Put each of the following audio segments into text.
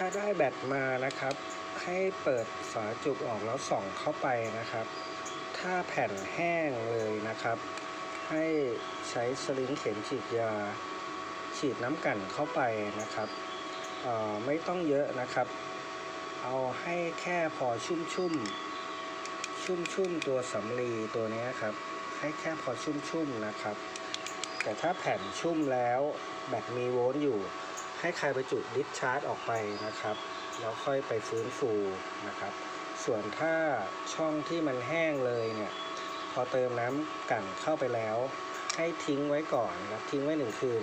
ถ้าได้แบตมานะครับ ให้เปิดฝาจุกออกแล้วส่องเข้าไปนะครับ ถ้าแผ่นแห้งเลยนะครับ ให้ใช้สลิงเข็มฉีดยา ฉีดน้ำกันเข้าไปนะครับไม่ต้องเยอะนะครับ เอาให้แค่พอชุ่มชุ่มชุ่มชุ่มตัวสำลีตัวนี้ครับ ให้แค่พอชุ่มชุ่มนะครับ แต่ถ้าแผ่นชุ่มแล้วแบตมีโวลต์อยู่ ให้ใครไปจุดดิสชาร์จออกไปนะครับ แล้วค่อยไปฟื้นฟูนะครับ ส่วนถ้าช่องที่มันแห้งเลยเนี่ยพอเติมน้ำกั่นเข้าไปแล้ว ให้ทิ้งไว้ก่อนนะครับทิ้งไว้หนึ่งคืน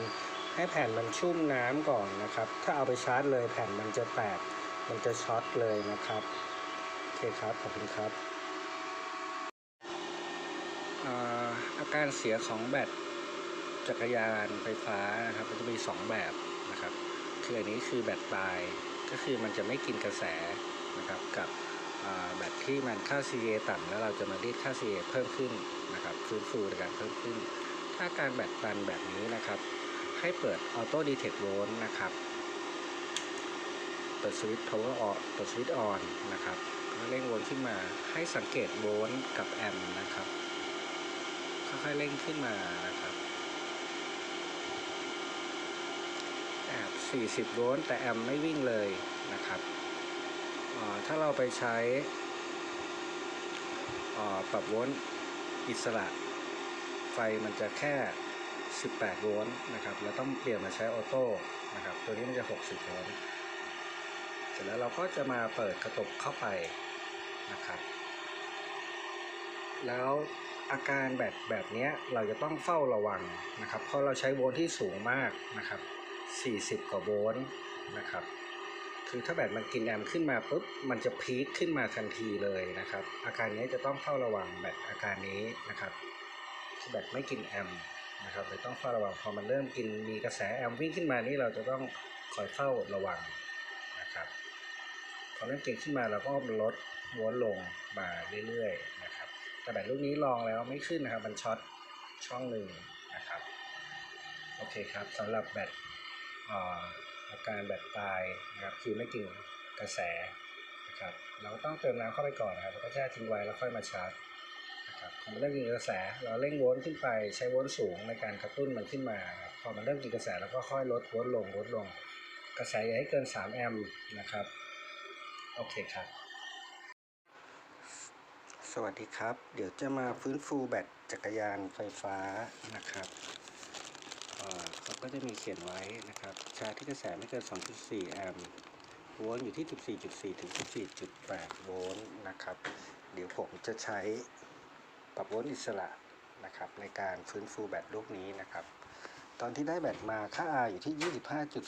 ให้แผ่นมันชุ่มน้ำก่อนนะครับ ถ้าเอาไปชาร์จเลยแผ่นมันจะแตกมันจะช็อตเลยนะครับโอเคครับขอบคุณครับอาการเสียของแบตจักรยานไฟฟ้านะครับมันจะมี 2 แบบ คืออันนี้คือแบตตายก็คือมันจะไม่กินกระแสนะครับกับแบตที่มันค่า CA ต่ำแล้วเราจะมารีดค่า CA เพิ่มขึ้นนะครับฟื้นฟูในการเพิ่มขึ้น ถ้าการแบตตันแบบนี้นะครับ ให้เปิด Auto Detect Volt นะครับเปิดสวิตช์ power on เปิดสวิตช์ on นะครับเร่งโวลต์ขึ้นมาให้สังเกตโวลต์กับแอมป์นะครับค่อยๆเร่งขึ้นมานะครับ แอบ 40 โวลต์แต่แอมไม่วิ่งเลยนะครับถ้าเราไปใช้ปรับโวลต์อิสระ ไฟมันจะแค่ 18 โวลต์นะครับแล้วต้องเปลี่ยนมาใช้ออโต้นะครับตัวนี้มันจะ 60 โวลต์เสร็จแล้วเราก็จะมาเปิดกระตุกเข้าไปนะครับ แล้วอาการแบบแบบนี้เราจะต้องเฝ้าระวังนะครับ เพราะเราใช้โวลต์ที่สูงมากนะครับ 40 กว่าโวลต์นะครับ คือถ้าแบตมันกินแอมป์ขึ้นมาปุ๊บ มันจะพีคขึ้นมาทันทีเลยนะครับ อาการนี้จะต้องเฝ้าระวังแบบอาการนี้นะครับที่แบตไม่กินแอมป์นะครับเราต้องเฝ้าระวังพอมันเริ่มกินมีกระแสแอมป์วิ่งขึ้นมานี่เราจะต้องคอยเฝ้าระวังนะครับพอเริ่มก่งขึ้นมาเราก็ลดโวลต์ลงมาเรื่อยๆนะครับแต่แบตลูกนี้ลองแล้วไม่ขึ้นนะครับมันช็อตช่องหนึ่งนะครับโอเคครับสำหรับแบต อาการแบตตายนะครับคือไม่กินกระแสนะครับเราต้องเติมน้ำเข้าไปก่อนนะครับแล้วก็แช่ทิ้งไว้แล้วค่อยมาชาร์จนะครับพอมันเริ่มกินกระแสเราเร่งโวลต์ขึ้นไปใช้โวลต์สูงในการกระตุ้นมันขึ้นมาพอมันเริ่มกินกระแสเราก็ค่อยลดโวลต์ลงลดลง กระแสอย่าให้เกิน 3 แอมป์นะครับโอเคครับ สวัสดีครับ เดี๋ยวจะมาฟื้นฟูแบตจักรยานไฟฟ้านะครับ ก็จะมีเขียนไว้นะครับชาร์จที่กระแสไม่เกิน 2.4 แอมป์โวลต์อยู่ที่ 14.4 ถึง 14.8 โวลต์นะครับ เดี๋ยวผมจะใช้ปรับโวลต์อิสระนะครับในการฟื้นฟูแบตลูกนี้นะครับ ตอนที่ได้แบตมาค่า R อยู่ที่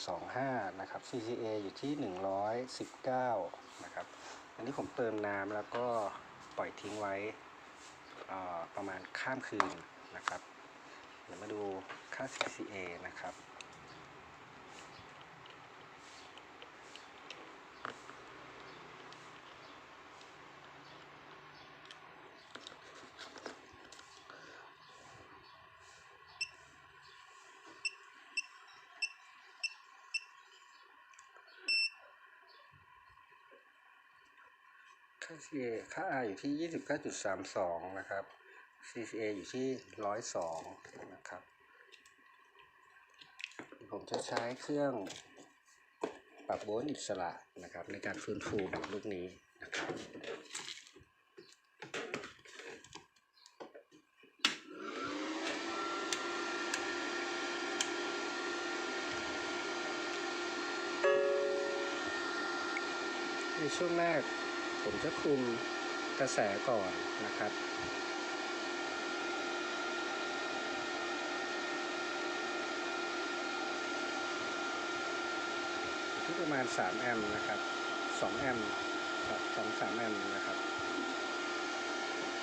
25.25 นะครับ CCA อยู่ที่ 119 นะครับ อันนี้ผมเติมน้ำแล้วก็ปล่อยทิ้งไว้ประมาณข้ามคืนนะครับ เดี๋ยวมาดูค่า CCA นะครับ ค่า CA ค่า R อยู่ที่ 29.32 นะครับ CCA อยู่ที่102นะครับ ผมจะใช้เครื่องปรับโวลต์อิสระนะครับ ในการฟื้นฟูลูกนี้นะครับในช่วงแรกผมจะคุมกระแสก่อนนะครับ อยู่ที่ ประมาณ 3 แอมป์นะครับ 2 แอมป์ครับ2 3แอมป์นะครับ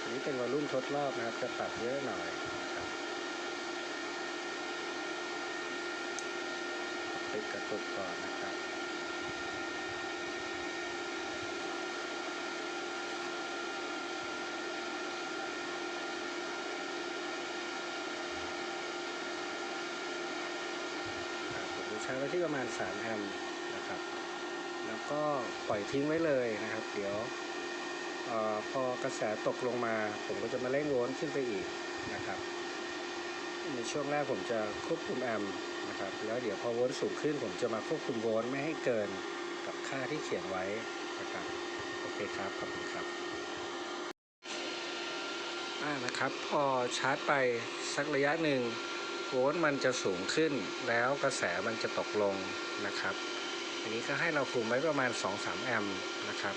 อันนี้เป็นวอลลุ่มทดรอบนะครับ จะปรับเยอะหน่อยนะครับติดกระตุกก่อนนะครับครับผมจะใช้ไว้ที่ประมาณ 3 แอมป์ ก็ปล่อยทิ้งไว้เลยนะครับ เดี๋ยวอพอกระแสตกลงมา ผมก็จะมาเร่งโวลต์ขึ้นไปอีกนะครับ ในช่วงแรกผมจะควบคุมแอมป์นะครับ แล้วเดี๋ยวพอโวลต์สูงขึ้น ผมจะมาควบคุมโวลต์ไม่ให้เกินกับค่าที่เขียนไว้นะครับโอเคครับขอบคุณครับอ่านะครับพอชาร์จไปสักระยะหนึ่งโวลต์มันจะสูงขึ้นแล้วกระแสมันจะตกลงนะครับ อันนี้ก็ให้เราคุมไว้ประมาณ 2-3 แอมป์นะครับ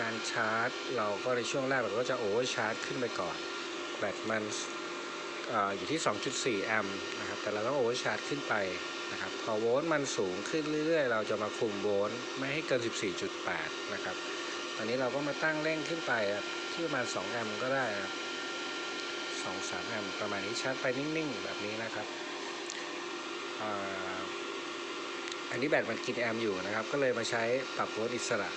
การชาร์จเราก็ในช่วงแรกเราก็จะโอเวอร์ชาร์จขึ้นไปก่อน แบตมันออยู่ที่ 2.4 แอมป์นะครับ แต่เราต้องโอเวอร์ชาร์จขึ้นไปนะครับ พอโวลต์มันสูงขึ้นเรื่อยๆ เราจะมาคุมโวลต์ไม่ให้เกิน 14.8 นะครับ ตอนนี้เราก็มาตั้งเร่งขึ้นไปที่ประมาณ 2 แอมป์ก็ได้ครับ2 3 แอมป์ประมาณนี้ชาร์จไปนิ่งๆ แบบนี้นะครับ อันนี้แบตมันกินแอมอยู่นะครับ ก็เลยมาใช้ปรับโวลต์อิสระ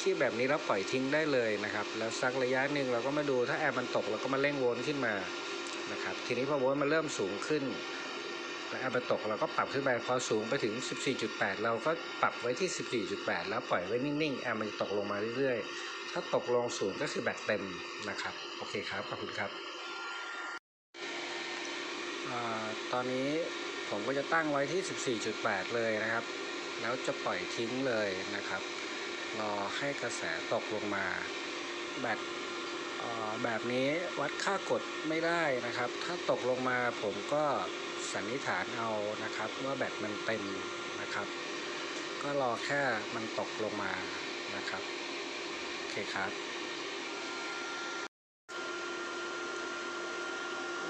ที่แบบนี้แล้วปล่อยทิ้งได้เลยนะครับ แล้วสักระยะหนึ่งเราก็มาดูถ้าแอมมันตกเราก็มาเร่งโวลต์ขึ้นมานะครับ ทีนี้พอโวลต์มันเริ่มสูงขึ้นแล้วแอมมันตกเราก็ปรับขึ้นไปพอสูงไปถึง 14.8 เราก็ปรับไว้ที่ 14.8 แล้วปล่อยไว้นิ่งๆ แอมมันจะตกลงมาเรื่อยๆ ถ้าตกลงศูนย์ก็คือแบตเต็มนะครับ โอเคครับ ขอบคุณครับอตอนนี้ ผมก็จะตั้งไว้ที่ 14.8 เลยนะครับ แล้วจะปล่อยทิ้งเลยนะครับ รอให้กระแสตกลงมาแบตแบบนี้วัดค่ากดไม่ได้นะครับ ถ้าตกลงมาผมก็สันนิษฐานเอานะครับ ว่าแบตมันเต็มนะครับ ก็รอแค่มันตกลงมานะครับโอเคครับ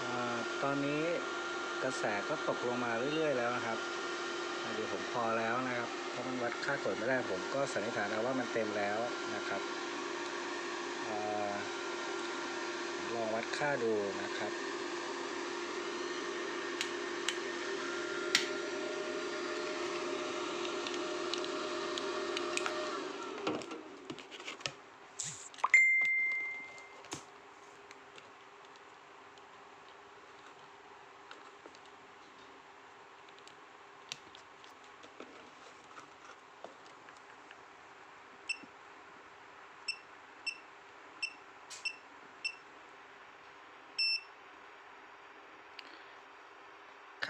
อาตอนนี้ กระแสก็ตกลงมาเรื่อย ๆ แล้วนะครับเดี๋ยวผมพอแล้วนะครับเพราะมันวัดค่ากดไม่ได้ผมก็สันนิษฐานเอาว่ามันเต็มแล้วนะครับอลองวัดค่าดูนะครับ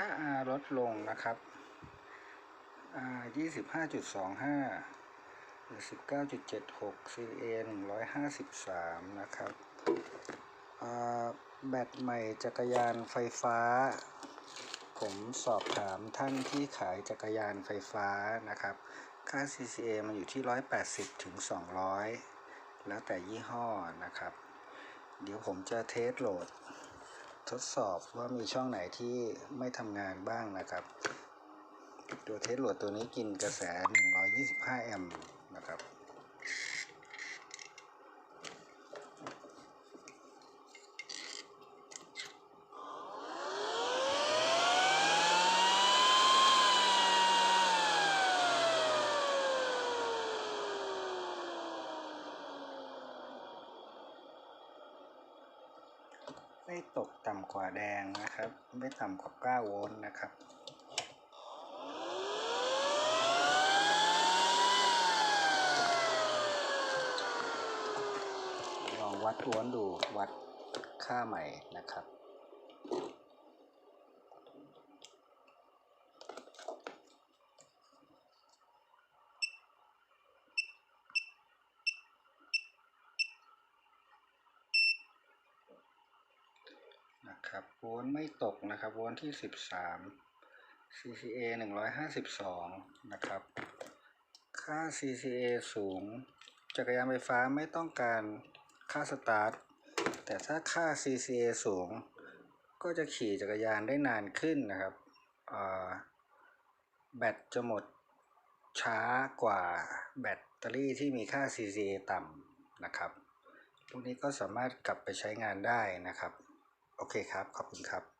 ค่า R ลดลงนะครับ R ยี่สิบห้าจุดสองห้าหรือสิบเก้าจุดเจ็ดหก CA หนึ่งร้อยห้าสิบสามนะครับแบตใหม่จักรยานไฟฟ้า ผมสอบถามท่านที่ขายจักรยานไฟฟ้านะครับ ค่า CCA มันอยู่ที่ 180 ถึง 200 แล้วแต่ยี่ห้อนะครับ เดี๋ยวผมจะเทสโหลด ทดสอบว่ามีช่องไหนที่ไม่ทำงานบ้างนะครับ ตัวเทสโหลดตัวนี้กินกระแส 125 แอมป์นะครับ ไม่ตกต่ำกว่าแดงนะครับ ไม่ต่ำกว่า 9 โวลต์นะครับลองวัดโวลต์ดูวัดค่าใหม่นะครับ ครับโวลต์ไม่ตกนะครับโวลต์ที่ 13 CCA 152 นะครับ ค่า CCA สูง จักรยานไฟฟ้าไม่ต้องการค่าสตาร์ท แต่ถ้าค่า CCA สูง ก็จะขี่จักรยานได้นานขึ้นนะครับแบตจะหมดช้ากว่าแบตเตอรี่ที่มีค่า CCA ต่ำนะครับ พวกนี้ก็สามารถกลับไปใช้งานได้นะครับ โอเคครับ ขอบคุณครับ